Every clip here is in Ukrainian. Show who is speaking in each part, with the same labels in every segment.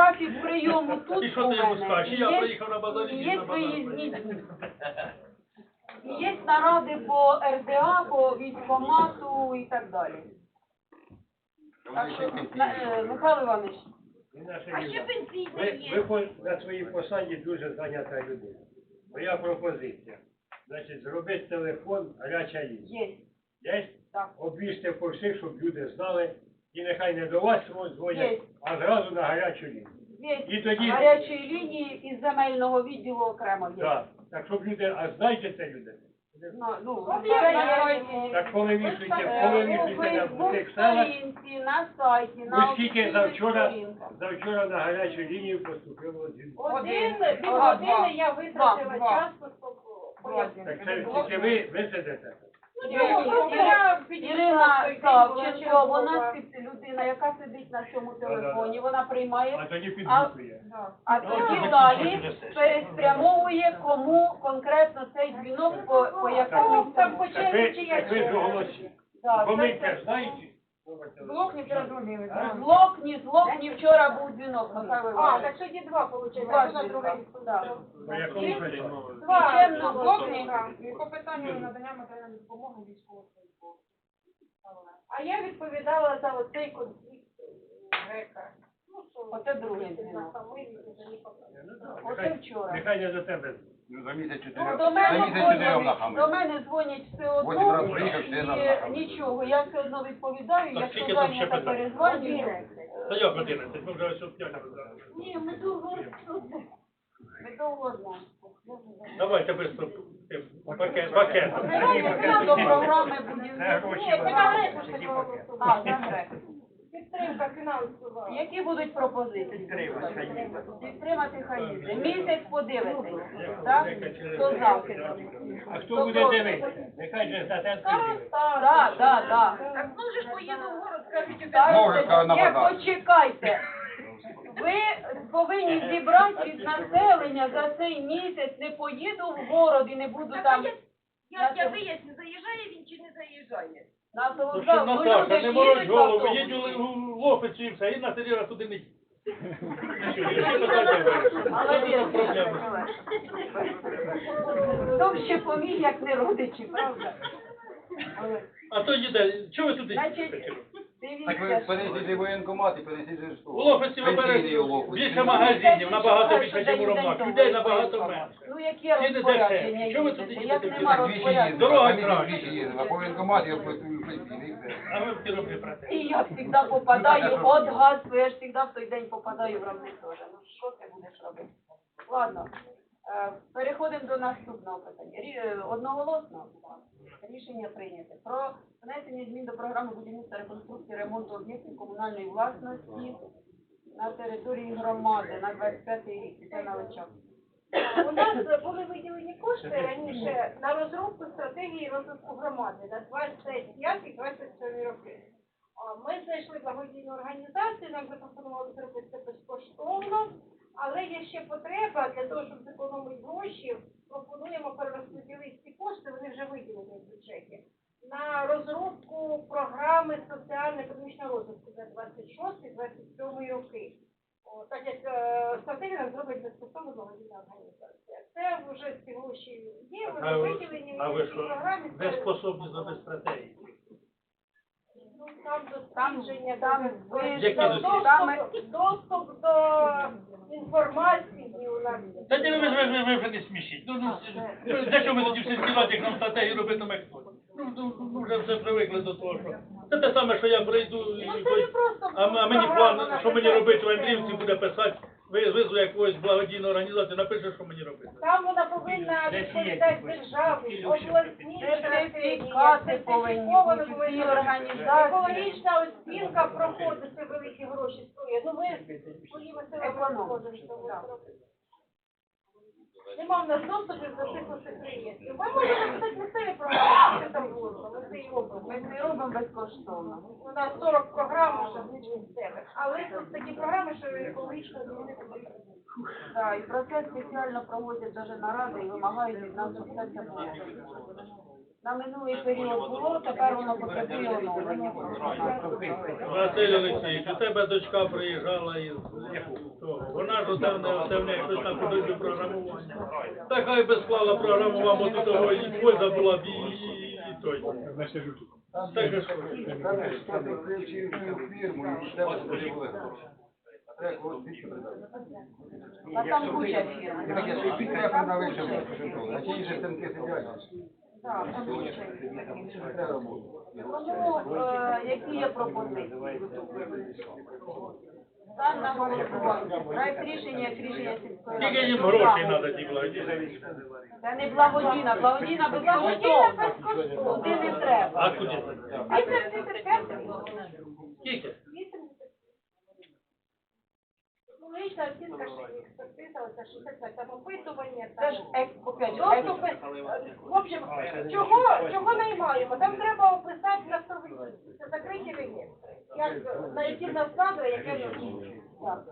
Speaker 1: графік прийому тут
Speaker 2: І що ти йому скажеш? Я приїхав на базар,
Speaker 1: і
Speaker 2: і
Speaker 1: Є
Speaker 2: на
Speaker 1: виїзні дні. І Є наради по РДА, по військомату і так далі. Так що, на- е, Михайло Іванович,
Speaker 3: І
Speaker 4: А ще пенсійний
Speaker 3: Ви,
Speaker 4: є.
Speaker 3: ви по- на своїй посаді дуже зайнята людина. Моя пропозиція. Значить, зробити телефон гаряча лінія.
Speaker 1: є.
Speaker 3: Є?
Speaker 1: Так.
Speaker 3: Обіжте по всіх, щоб люди знали. І нехай не до вас дзвонять, а зразу на гарячу лінію. І тоді-
Speaker 1: гарячої лінії із земельного відділу окремо є.
Speaker 3: Так. Так, щоб люди, а знайте це люди.
Speaker 1: Ну, ну, е,
Speaker 3: Так коли вішуйте, коли вішуйте на цих селах,
Speaker 1: сторінці, на сайті, на
Speaker 3: ви скільки
Speaker 1: офіційних
Speaker 3: завчора,
Speaker 1: сторінках.
Speaker 3: завчора на гарячу лінію поступило дзвінок.
Speaker 4: Один,
Speaker 1: Один.
Speaker 4: години я витратила
Speaker 1: Два.
Speaker 4: часу.
Speaker 3: Так це тільки ви, ви сидите.
Speaker 4: Ну, в
Speaker 1: Ірина Савченко, вона спеці- людина, яка сидить на цьому телефоні, вона
Speaker 3: А
Speaker 1: приймає,
Speaker 3: тоді
Speaker 1: а тоді далі переспрямовує кому конкретно цей дзвінок по, по якомусь
Speaker 4: Ну, там по.
Speaker 3: Так ви,
Speaker 4: черзі чи як
Speaker 3: так ж оголосіть.
Speaker 1: Да, це-
Speaker 3: знаєте.
Speaker 4: Блок не перезвонили.
Speaker 3: А?
Speaker 1: Злок, ні злок, ні вчора був дзвінок, Михайло
Speaker 4: А,
Speaker 1: Іванович.
Speaker 4: так тоді два, виходить.
Speaker 1: Два
Speaker 4: Це на
Speaker 1: дзвінка,
Speaker 4: другий.
Speaker 3: По якому питанню?
Speaker 4: Два
Speaker 1: Чемно,
Speaker 4: блокника. По питанню надання матеріальної допомоги військовослужбовцям. А я відповідала за оцей конфлікт е, грека. Ну,
Speaker 1: Оце другий
Speaker 4: це
Speaker 1: дзвінок.
Speaker 3: Ну,
Speaker 1: Оце вчора.
Speaker 3: Нехай не до тебе.
Speaker 5: Ну, за місяць чотирьох.
Speaker 1: До
Speaker 5: За
Speaker 1: мене,
Speaker 5: місяць чотирьом
Speaker 1: дзвонять,
Speaker 5: нахами.
Speaker 1: до мене дзвонять все
Speaker 5: Восім
Speaker 1: одно,
Speaker 5: разів приїхав, чотири рази
Speaker 1: і
Speaker 5: нахами.
Speaker 1: нічого, я все одно відповідаю,
Speaker 2: Так
Speaker 1: якщо
Speaker 2: скільки там ще
Speaker 1: зайнята
Speaker 2: питань?
Speaker 1: перезвонюю.
Speaker 2: Та як 11? Ми вже ось п'ять розглянули.
Speaker 1: Ні, ми довго ми довго знаємо.
Speaker 2: Давайте швидко пакет, пакетом.
Speaker 1: Давайте до програми будівництва. Ні, ми на греку. А, за греку.
Speaker 4: Підтримка фінансова.
Speaker 1: Які будуть пропозиції? Підтримати хай їде. Місяць подивитись. Так? Хто за?
Speaker 3: А хто буде дивитися? Нехай же за те дивиться.
Speaker 1: Так, так, так.
Speaker 4: Так може ж поїду в город,
Speaker 5: Може, на
Speaker 1: ні,
Speaker 5: базар.
Speaker 1: почекайте. Ви повинні зібрати від населення за цей місяць, не поїду в город і не буду там
Speaker 4: Як я виясню, заїжджає він чи не заїжджає?
Speaker 2: Ну що.
Speaker 1: Ну,
Speaker 2: Наташа, не морочь голову, їдь у лопиці і все, і на селі туди не їдь.
Speaker 1: Хто ще поміг, як не родичі, правда?
Speaker 2: А то їде, чого ви туди їдете?
Speaker 5: Так ви перейдіть воєнкомат і перейдіть що?
Speaker 2: У Лофиці ви
Speaker 5: Лофиці.
Speaker 2: більше магазинів, набагато більше, ніж у Ромах. Людей набагато менше.
Speaker 1: Ну, які
Speaker 2: Ціни
Speaker 1: розпорядження.
Speaker 2: Чого ви
Speaker 1: їздите?
Speaker 2: туди
Speaker 1: Як нема
Speaker 5: Так двічі
Speaker 1: розпорядження?
Speaker 5: їздили,
Speaker 2: Дорога
Speaker 5: а
Speaker 2: краще.
Speaker 5: двічі їздили, а по воєнкомат я працюю в пенсійний. і все.
Speaker 2: А ви всі робите про те.
Speaker 1: І я завжди попадаю, от газ, я ж завжди в той день попадаю в равни теж. Ну, що ти будеш робити? Ладно, переходимо до наступного питання. Е, Одноголосно рішення прийняте. Про внесення змін до програми будівництва реконструкції ремонту об'єктів комунальної власності на території громади на 25 рік. Це на Личак.
Speaker 4: У нас були виділені кошти раніше на розробку стратегії розвитку громади на 25-27 роки. Ми знайшли благодійну організацію, нам запропонували зробити це безкоштовно, але є ще потреба для того, щоб зекономити гроші, пропонуємо перерозподілити ці кошти, вони вже виділені в бюджеті, на розробку програми соціально-економічного розвитку на 26-27 роки. О, так як е, стратегія зробить безкоштовно благодійна організація. Це вже ці гроші є, вони виділені в цій програмі.
Speaker 2: ви способні зробити стратегії?
Speaker 4: Там
Speaker 1: Там,
Speaker 4: дослідження,
Speaker 1: там,
Speaker 4: там,
Speaker 1: ви, доступ,
Speaker 2: дослідження?
Speaker 1: саме
Speaker 4: доступ до інформації у нас.
Speaker 2: Та ні, ви, ви, ви, ви вже не смішіть. Ну, ну, ну, для ми тоді всі співати, як нам стратегії робитиме хтось? Ну, ну, ну, вже все привикли до того, що... Це те саме, що я прийду і...
Speaker 4: Ну, це не просто
Speaker 2: А, м- а мені план, що мені робити в. Андріївці, буде писати, ви визву якогось благодійну організацію, напише, що мені робити.
Speaker 4: Там вона повинна відповідати державі, обласні
Speaker 1: Сертифікати повинні бути, всі організації.
Speaker 4: Екологічна оцінка проходить, це великі гроші стоїть. Ну ми своїми силами що. Нема в нас доступів до цих усіх. Ми можемо написати місцеві програми, що там було, ми це і робимо.
Speaker 1: Ми це робимо безкоштовно.
Speaker 4: У нас 40 програм що вже місцевих, але тут такі програми, що екологічно змінити потрібно.
Speaker 1: Так, і про це спеціально проводять даже наради і вимагають від нас, щоб це це було. На минулий період було, тепер воно потребує оновлення.
Speaker 2: Василь Олексійович, у тебе дочка приїжджала із того. Вона ж оце не оце в неї щось там подобне програмування. Та хай би склала програму вам от того і польза була б і, і, і той. Так.
Speaker 5: І тебе. А
Speaker 1: там куча фірм.
Speaker 5: Що треба продали ще в А ті ж станки сидять.
Speaker 1: Так.
Speaker 5: Це.
Speaker 1: Тому, е, які є пропозиції? Стан на голосування. Проект рішення, як рішення сільської ради.
Speaker 2: Скільки їм грошей треба ті благодійні?
Speaker 1: Це не благодійна, благодійна безкоштовна. Туди не
Speaker 2: А
Speaker 1: треба.
Speaker 2: куди це?
Speaker 1: А це 35
Speaker 2: Скільки?
Speaker 4: Логічна оцінка, що експертиза, оце 65 там опитування.
Speaker 1: Це ж
Speaker 4: Доступи, в общем, чого, чого наймаємо? Там треба описати на совісті. Це закриті реєстри. Як, на які в яке
Speaker 1: Так.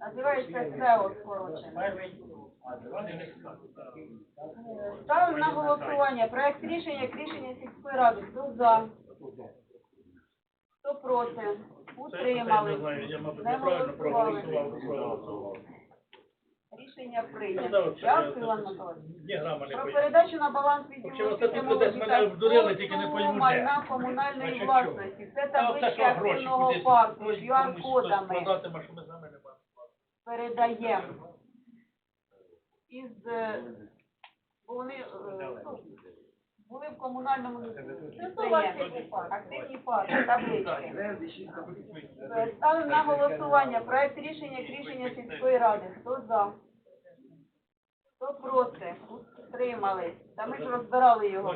Speaker 1: Називається СЕО скорочено. Ставимо на голосування проект рішення як рішення сільської ради. Хто за? Хто проти? Утримали.
Speaker 2: я, мабуть,
Speaker 1: Не
Speaker 2: неправильно
Speaker 1: голосували.
Speaker 2: проголосував. проголосував.
Speaker 1: Рішення
Speaker 2: Ну,
Speaker 1: прийнято.
Speaker 2: от що я
Speaker 1: Дякую, Іван Миколаївич.
Speaker 2: Ні грама не
Speaker 1: Про передачу на баланс відділу
Speaker 2: оце
Speaker 1: освіти,
Speaker 2: тут десь мене
Speaker 1: та
Speaker 2: тільки не пойму, де.
Speaker 1: майна комунальної
Speaker 3: Значить,
Speaker 1: власності. Це
Speaker 2: Та оце
Speaker 1: таблички
Speaker 2: що гроші
Speaker 1: активного
Speaker 2: кудись
Speaker 1: парку з
Speaker 2: комусь хтось
Speaker 1: QR-кодами.
Speaker 2: продатиме, що ми самі не бачимо.
Speaker 1: передаємо із е, вони е, ну, були в комунальному підприємстві. Активні парки, таблички. Е, Ставимо на голосування проект рішення як рішення сільської ради. Хто за? Хто проти? Утримались. Та ми ж розбирали його.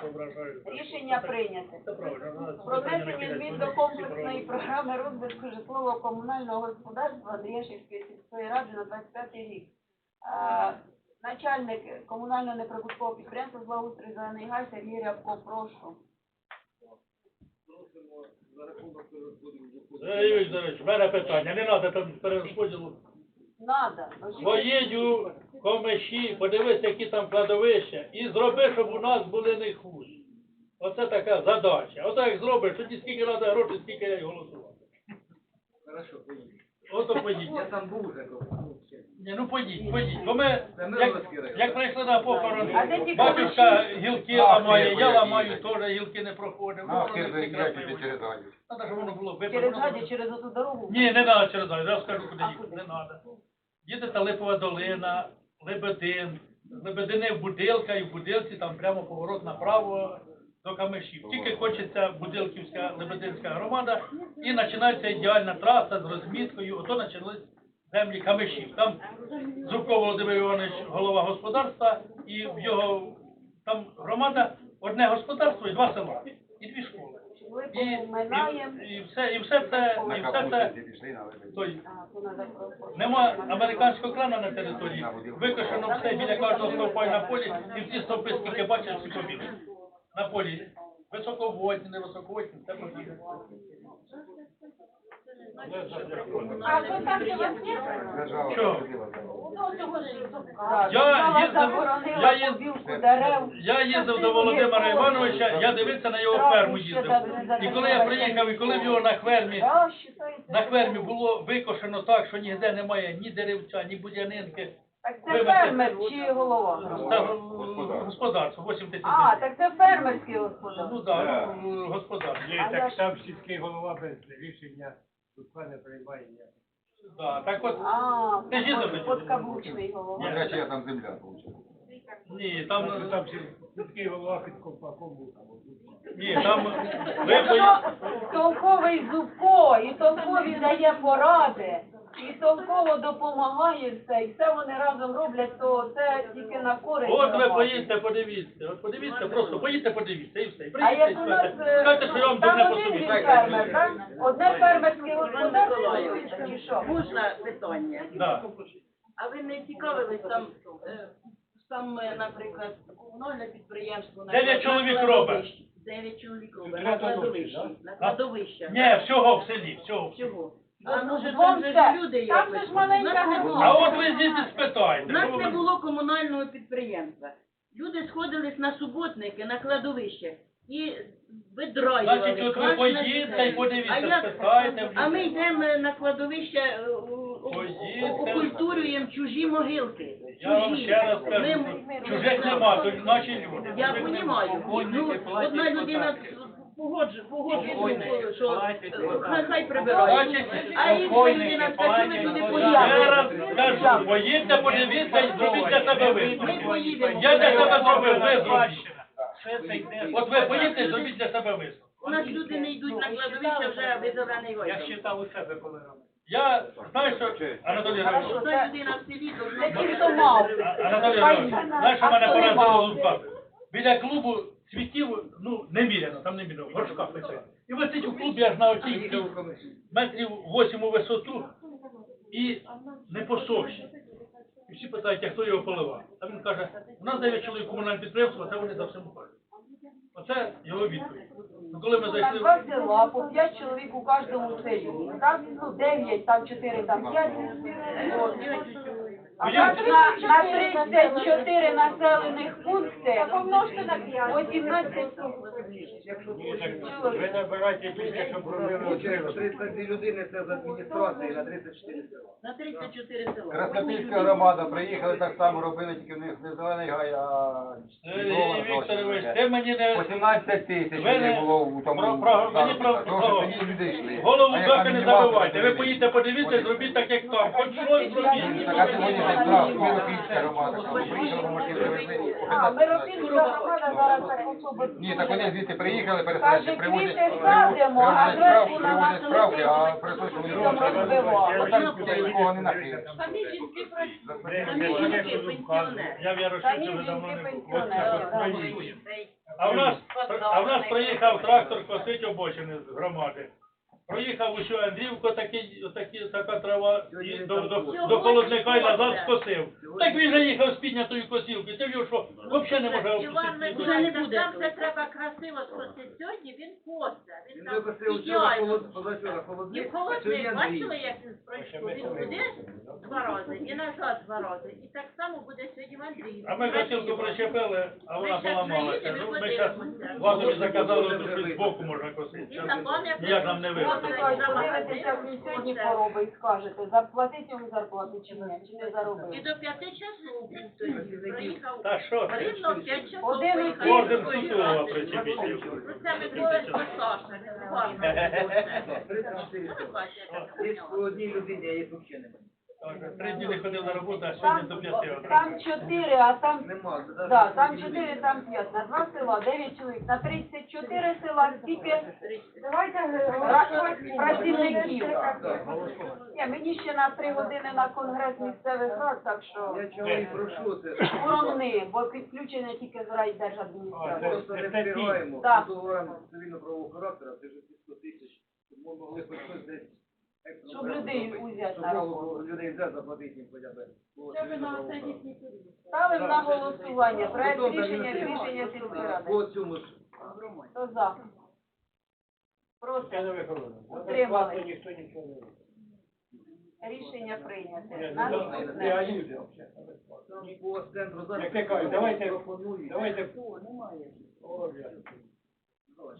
Speaker 2: Соображаєш.
Speaker 1: Рішення
Speaker 2: правильно.
Speaker 1: Про внесення змін до комплексної програми розвитку житлово-комунального господарства Андріяшівської сільської ради на 25 рік. Начальник комунального неприбуткового підприємства з благоустрою Зелений Гай Сергій Рябко, прошу.
Speaker 2: Сергій Вікторович, в мене питання, не треба там перерозподілу.
Speaker 1: Надо. Ну,
Speaker 2: Поїдю комиші, подивись, які там кладовища, і зроби, щоб у нас були не хуже. Оце така задача. Оце як зробиш, тоді скільки треба грошей, скільки я й голосував.
Speaker 5: Хорошо, поїдь.
Speaker 2: Ото поїдь.
Speaker 5: Я там був вже.
Speaker 2: Ні, ну поїдь, поїдь. Бо ми, як, як прийшли на похорон,
Speaker 1: А де ті
Speaker 2: батюшка гілки ламає, я ламаю, теж гілки не проходив.
Speaker 5: А,
Speaker 2: Ну,
Speaker 5: я через гадю.
Speaker 2: Надо, щоб воно було
Speaker 1: Через гаді, через оту дорогу?
Speaker 2: Ні, не треба через Гадю, я скажу, куди їхати, не треба. Їдете Липова долина, Лебедин, Лебедини в Будилка, і в Будилці там прямо поворот направо до Камишів. Тільки хочеться Будилківська, Лебединська громада, і починається ідеальна траса з розміткою, ото почались землі Камишів. Там Зубко Володимир Іванович, голова господарства, і в його там громада, одне господарство і два села, і дві школи. І,
Speaker 1: минаємо.
Speaker 2: і, і все, і все це, і все це, той, Нема американського крана на території, викошено все біля кожного стовпа на полі, і всі стовпи, скільки бачиш, всі побігли. На полі. Висоководні, невисоководні, все побігли.
Speaker 4: А то там, де вас є?
Speaker 5: Держава
Speaker 2: Що?
Speaker 5: ходила за мною.
Speaker 4: Цього ж зубка.
Speaker 1: Так,
Speaker 2: Я їздив- до Володимира Івановича, я дивився на його ферму їздив. І коли я приїхав, і коли в його на фермі, на фермі було викошено так, що ніде немає ні деревця, ні будянинки.
Speaker 1: Так це
Speaker 2: Вибачте.
Speaker 1: фермер чи голова?
Speaker 2: Господарство, 8 тисяч.
Speaker 1: А, так це фермерський
Speaker 2: Ну так, ну, господарство.
Speaker 3: Є
Speaker 1: А я
Speaker 3: так сам сільський голова без рішення тут не приймає.
Speaker 2: Да, так от,
Speaker 1: А,
Speaker 2: їздив
Speaker 1: под-
Speaker 2: тоді?
Speaker 1: подкаблучний голова.
Speaker 5: Смотря там земля получила.
Speaker 2: ні, там,
Speaker 3: Там, Такий голова під ковпаком був.
Speaker 2: ні, там, ви
Speaker 1: Толковий Зубко, і толкові дає поради, і толково допомагає все, і все вони разом роблять, то це тільки на користь.
Speaker 2: От ви
Speaker 1: громаді.
Speaker 2: поїдьте, подивіться, от подивіться, просто поїдьте, подивіться, і все. І
Speaker 1: А
Speaker 2: приїдьте, і
Speaker 1: як у нас
Speaker 2: скажете,
Speaker 1: е,
Speaker 2: скажете, що я вам
Speaker 1: там
Speaker 2: дурне
Speaker 1: один він фермер, так? Одне фермерське господарство чи що?
Speaker 6: Можна питання?
Speaker 2: Да.
Speaker 6: А ви не цікавились там, е, саме, наприклад, комунальне підприємство на
Speaker 2: Дев'ять
Speaker 6: на
Speaker 2: чоловік
Speaker 6: кладовищі.
Speaker 2: робить.
Speaker 6: Дев'ять чоловік робить на
Speaker 3: кладовищ,
Speaker 6: кладовищі. На кладовища.
Speaker 2: Ні, всього в селі, всього. в селі.
Speaker 6: Чого? А може там же ж люди
Speaker 1: Там же ж маленька.
Speaker 2: А от ви звідти
Speaker 6: У
Speaker 2: спитайте.
Speaker 6: нас не було комунального підприємства. люди сходились на суботники, на кладовище і
Speaker 2: Значить, от ви поїдьте і подивіться,
Speaker 6: А
Speaker 2: спитайте в
Speaker 6: А ми
Speaker 2: людей.
Speaker 6: йдемо на кладовище, е, у- у-
Speaker 2: Поїдьте.
Speaker 6: окультурюємо чужі могилки.
Speaker 2: Я вам
Speaker 6: Чужі.
Speaker 2: ще раз
Speaker 6: Ми-
Speaker 2: кажу, чужих нема, тут наші люди.
Speaker 6: Я
Speaker 2: нема.
Speaker 6: Ну, одна людина
Speaker 2: податки.
Speaker 6: погоджує, погоджує, що хай хай прибирають. А інша людина скаже, ми туди поїдемо.
Speaker 2: Кажу, поїдьте, подивіться і зробіть для себе
Speaker 6: Ми поїдемо.
Speaker 2: Я для себе зробив, ви зробіть.
Speaker 7: Все це йде.
Speaker 2: От ви поїдете, зробіть для себе висновок.
Speaker 6: У нас люди не йдуть на кладовище вже видавлений
Speaker 7: Я
Speaker 6: гойдом.
Speaker 7: считав у себе, коли робив.
Speaker 2: Я знаю, що Анатолій Григорович,
Speaker 6: людина в селі
Speaker 2: Анатолій Григорович, знаєш, що мене поразило лункати? Біля клубу цвітів, ну, неміряно, там неміряно, в горшках лежать. І висить у клубі аж на оцій метрів 8 у висоту і не посохші. І всі питають, а хто його поливав? А він каже, у нас 9 чоловік комунальне підприємство, це вони за всім ходять. Оце його відповідь. Ну, коли ми
Speaker 1: На
Speaker 2: зайшли,
Speaker 1: два
Speaker 2: в-
Speaker 1: села, по п'ять чоловік у кожному селі. Там, ну, дев'ять, там чотири, там п'ять. От. А так на, на 34 населених пункти
Speaker 4: Помножте на п'ять.
Speaker 1: 18
Speaker 3: Ні, так ви набирайте тільки, щоб робили
Speaker 5: Получається, 32 людини це з адміністрації на 34 села.
Speaker 6: на 34 села.
Speaker 5: Краснопільська громада приїхали так само робили, тільки в них не зелений гай, а
Speaker 2: Сергій Вікторович, ти мені не
Speaker 5: 18 тисяч
Speaker 2: не-
Speaker 5: було у тому.
Speaker 2: про- про- мені про-
Speaker 5: Тому
Speaker 2: про-
Speaker 5: люди йшли.
Speaker 2: голову доки не забивайте. Ви
Speaker 5: то
Speaker 2: поїдете, подивіться, зробіть так, як там. Хоч щось зробіть.
Speaker 5: Так, а сьогодні не прав, Миропільська громада, коли приїхали, машини привезли.
Speaker 1: А,
Speaker 5: 15
Speaker 1: Миропільська громада зараз так особо...
Speaker 5: Ні, так вони звідти приїхали,
Speaker 1: Каже,
Speaker 5: переселенці, привозять,
Speaker 1: квіти садимо, а зверху на
Speaker 5: справки, а
Speaker 1: Там розбивали.
Speaker 5: Отак нікого не накриє.
Speaker 6: Самі жінки працюють. Самі
Speaker 3: ви-
Speaker 6: жінки пенсіонери.
Speaker 2: Я в
Speaker 1: Самі
Speaker 2: вже давно
Speaker 1: жінки
Speaker 2: не був. Ось. А в нас, а в нас приїхав трактор косить обочини з громади. Проїхав усю Андрівку, такий, такі, така трава, і до, до, до холодника і назад скосив. Так він же їхав з піднятою косілкою. Ти в що взагалі не може
Speaker 8: Іван
Speaker 2: опустити.
Speaker 8: Миколаївич, там все треба красиво скосити. Сьогодні він косе. Він
Speaker 5: Він
Speaker 8: там ідеально. І
Speaker 5: холодник,
Speaker 8: в холодник, бачили, як він пройшов? Він туди два рази і назад два рази. І так само буде сьогодні в Андрії.
Speaker 2: А ми косілку причепили, а вона поламалася. Ну, ми зараз вазові заказали, то щось збоку можна косити. Ніяк нам не вийде.
Speaker 1: Подивитеся, він сьогодні поробить, скажете, заплатить йому зарплату чи ні, чи не
Speaker 8: І
Speaker 1: заробив.
Speaker 8: до п'яти часу був тоді. Приїхав.
Speaker 2: Та що ти?
Speaker 8: Рівно в п'ять часов
Speaker 1: Один
Speaker 8: приїхав.
Speaker 2: Орден Сутулова причепив.
Speaker 8: Ну, Це Микола Саша, не уважно. Ну, бачите,
Speaker 5: одній людині, а є взагалі немає.
Speaker 2: Три дні не ходив на роботу, а
Speaker 1: Там,
Speaker 2: сьогодні до п'яти
Speaker 1: там чотири, а там
Speaker 5: Нема.
Speaker 1: Да, там 4, там 5, на 2 села, 9 чоловік, на 34 села, скільки
Speaker 4: Давайте
Speaker 1: ра- працівників. Ні, мені ще на 3 години на конгрес місцевих рад, так що
Speaker 5: Я чого і прошу, це
Speaker 1: уровни, бо підключення тільки з райдержадміністрації.
Speaker 5: просто не встигаємо.
Speaker 1: Так.
Speaker 5: По цивільно-правового характеру, це вже 100 тисяч, ми могли хоч щось десь
Speaker 1: Щоб людей узяти на роботу.
Speaker 5: людей взяти, заплатити їм хоча б. характеру.
Speaker 1: Ставимо на голосування. Проект рішення рішення сільської ради.
Speaker 5: По цьому ж
Speaker 1: Хто за? Проти? Утримали.
Speaker 3: ніхто нічого не робить.
Speaker 1: Рішення прийняте.
Speaker 3: Ну,
Speaker 1: Наступне.
Speaker 3: не, а люди взагалі.
Speaker 5: там по центру зараз.
Speaker 3: Як я давайте, давайте.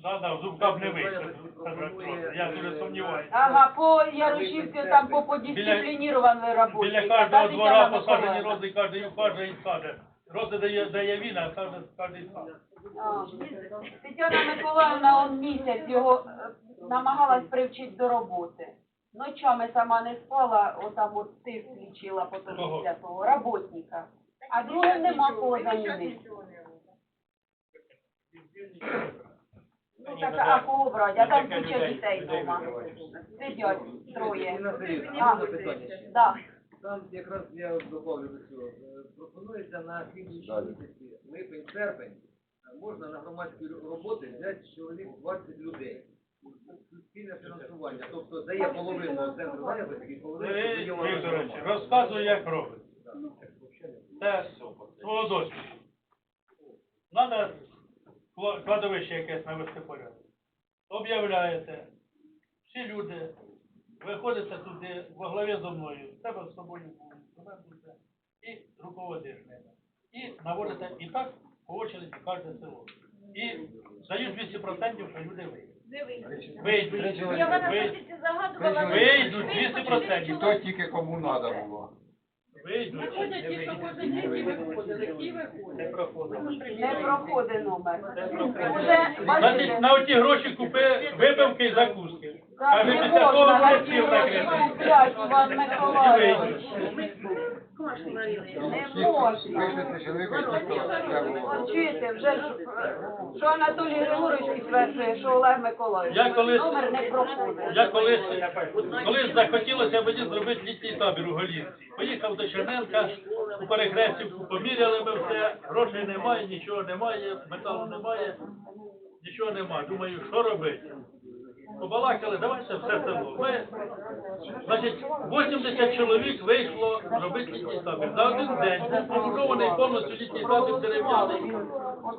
Speaker 2: Да, да, не вийде. Я дуже сумніваюся.
Speaker 1: Ага, по Ярушівці там по подисциплінірованій роботі.
Speaker 2: Біля кожного двора посаджені
Speaker 1: Миколаївна.
Speaker 2: рози, кожен і скаже. Рози дає, дає він, а каже, кожен скаже.
Speaker 1: Тетяна Миколаївна он місяць його е, намагалась привчити до роботи. Ночами сама не спала, отам от тиск лічила потім
Speaker 2: Кого?
Speaker 1: після того, роботника. А другим нема кого замінити. Ну так, а кого брати? А там куча дітей вдома. Сидять троє. А, да.
Speaker 5: Там якраз я добавлю до цього. Е, Пропонується на слідуючі місяці, липень, серпень, е, можна на громадські роботи взяти чоловік 20 людей. Спільне фінансування, тобто дає половину центру зайнятості і половину
Speaker 2: Вікторович, розказуй, як робить. Це свого досвіду. Надо кладовище якесь навести порядок. Об'являєте, всі люди, виходите туди, во главі зо мною, в тебе з собою буде, і руководиш ними. і наводите і так по очереді кожне село. І дають 200%, що люди вийдуть. Вийдуть.
Speaker 6: Я вона
Speaker 2: Вийдуть.
Speaker 6: тільки загадувала.
Speaker 2: Вийдуть 200%.
Speaker 9: То тільки кому треба було.
Speaker 6: Виходять ті, що кожен день ті виходили, виходили.
Speaker 2: Не проходимо.
Speaker 1: Не проходить номер. Уже, бачите,
Speaker 2: Значить, на оті гроші купи випивки і закуски.
Speaker 1: А
Speaker 2: Каже,
Speaker 1: не
Speaker 2: після того
Speaker 1: можна на
Speaker 2: буде
Speaker 1: ці
Speaker 2: всі
Speaker 1: гроші
Speaker 2: закрити.
Speaker 1: купляти, Іван. Не можна. От чуєте, вже ж, е, що Анатолій Григорович підтверджує, що Олег Миколаївич.
Speaker 2: Я колись-
Speaker 1: Номер не проходить.
Speaker 2: Я колись, колись захотілося мені зробити літній табір у Голінці. Поїхав до Черненка, у Перехрестівку, поміряли ми все, грошей немає, нічого немає, металу немає, нічого немає. Думаю, що робити? Побалакали, давайте все це Ми, значить, 80 чоловік вийшло робити літній табір. За один день побудований повністю літній табір дерев'яний.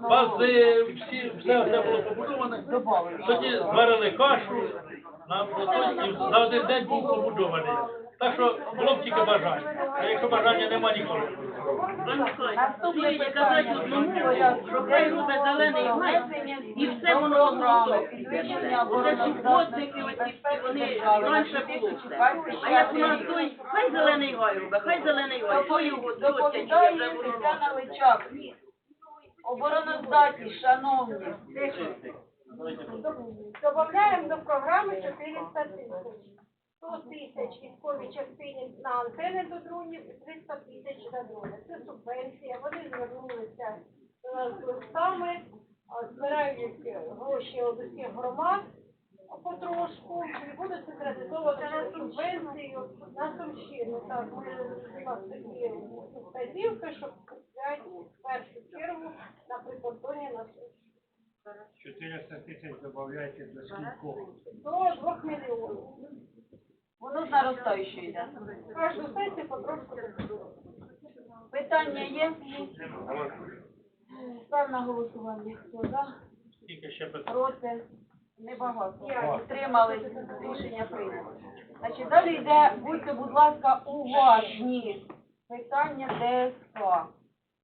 Speaker 2: Бази, всі, все, все було побудоване. Тоді зварили кашу, на за один день був побудований. Так що було б тільки бажання. А якщо бажання нема ніколи.
Speaker 1: Наступне
Speaker 6: Казати одному, що хай робить зелений гай, і все воно.
Speaker 1: Підвищення
Speaker 6: Оце суботники, оці всі, вони раніше було все. А як у нас той, хай зелений гай робить, хай зелений гай, то його
Speaker 1: Доповідає
Speaker 6: тьотя
Speaker 1: Тетяна Личак. Обороноздатність, шановні.
Speaker 4: Добавляємо до програми 400 тисяч. 100 тисяч військовій частині на антени до дронів і 300 тисяч на дрони. Це субвенція. Вони звернулися з листами, збирають е, гроші від усіх громад потрошку і будуть централізовано через субвенцію на Сумщину. Так, ми у нас такі вказівки, щоб купляти в першу чергу на прикордонні на Сумщину.
Speaker 3: 400 тисяч додаєте до скількох.
Speaker 4: До 2 мільйонів.
Speaker 1: Воно наростаюче йде.
Speaker 4: Кожну сесію потрошку.
Speaker 1: Питання є? Став на голосування. Хто за?
Speaker 2: Тільки ще питання.
Speaker 1: Проти? Небагато. Утримались. Рішення прийнято. Значить, далі йде, будьте, будь ласка, уважні. Питання ДСК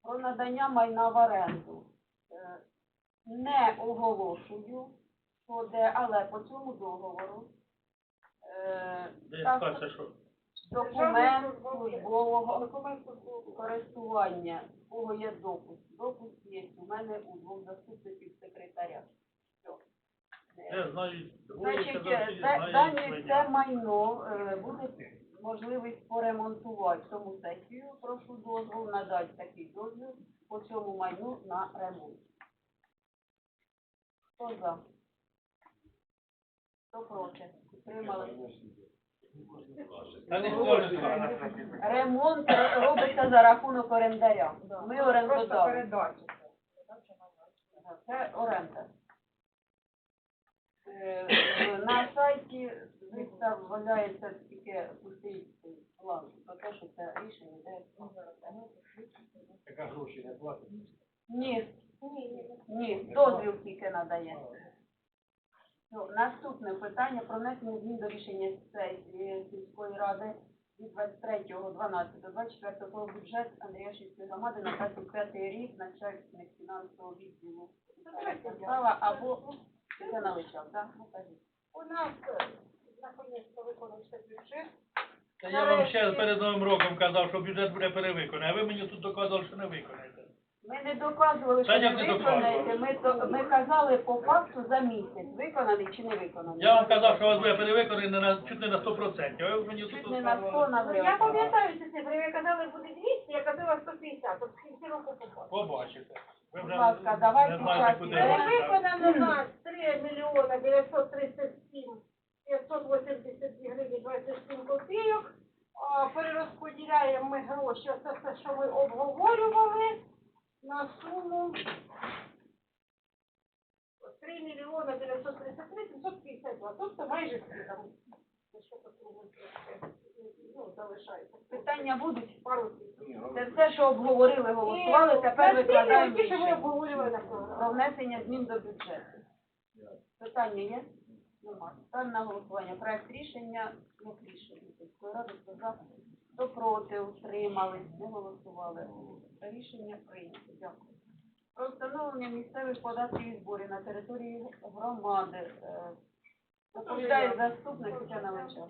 Speaker 1: про надання майна в оренду. Е, Не оголошую, що де, але по цьому договору е,
Speaker 2: що?
Speaker 1: документ службового користування, кого є допуск. Допуск є у мене у двох заступників секретаря.
Speaker 2: Я знаю,
Speaker 1: Значить,
Speaker 2: казав, що
Speaker 1: дані
Speaker 2: своє.
Speaker 1: це майно е, буде можливість поремонтувати тому сесію. Прошу дозвол надати такий дозвіл по цьому майну на ремонт. Хто за? Хто проти? Утримали?
Speaker 2: Та не.
Speaker 1: Ремонт робиться за рахунок орендаря. Ми орендодавці. Це оренда. Е, На сайті виставляється тільки пустий план про те, що це рішення де
Speaker 3: Така гроші не платить.
Speaker 1: Ні, ні, дозвіл тільки надає. Ну, наступне питання про внесення змін до рішення сесії сільської ради від 23.12.24 про бюджет Андріашівської громади на 25 рік начальник фінансового відділу. Справа або Тетяна Личак, так? Ну.
Speaker 4: У нас е, наконець-то виконується бюджет.
Speaker 2: Та я вам ще перед Новим роком казав, що бюджет буде перевиконаний, а ви мені тут доказали, що не виконаєте.
Speaker 1: Ми не доказували, що
Speaker 2: Та
Speaker 1: ви
Speaker 2: як не
Speaker 1: виконаєте. Ми, то- ми казали по факту за місяць, виконаний чи не виконаний.
Speaker 2: Я вам казав, що у вас буде перевиконаний на, чуть не на 100%, а ви мені тут
Speaker 1: Чуть не на 100 на
Speaker 4: Ну, Я пам'ятаю ці цифри, ви казали, буде 200, я казала 150, от.
Speaker 2: Побачите. Ви
Speaker 1: Будь
Speaker 2: вже
Speaker 1: ласка, давайте
Speaker 2: не знаєте,
Speaker 1: час
Speaker 2: куди
Speaker 1: йде.
Speaker 2: ви.
Speaker 4: Виконано нас 3 мільйона 937 582 гривні 27 копійок. А, Перерозподіляємо ми гроші, це все, що ми обговорювали, на суму 3 мільйона 933 752, тобто майже всі там. Ну, залишається.
Speaker 1: Питання будуть?
Speaker 4: Пару тисяч.
Speaker 1: Це все, що обговорили, голосували, тепер викладаємо
Speaker 4: Ті, що ми
Speaker 1: рішення
Speaker 4: обговорювали на програмі.
Speaker 1: про внесення змін до бюджету. Питання є? Нема. Ставимо на голосування. Проект рішення, як рішення сільської ради, за, Хто проти, утримались, не голосували. Рішення прийнято. Дякую. Про встановлення місцевих податків і зборів на території громади. Е, Доповідає заступник Тетяна Личак.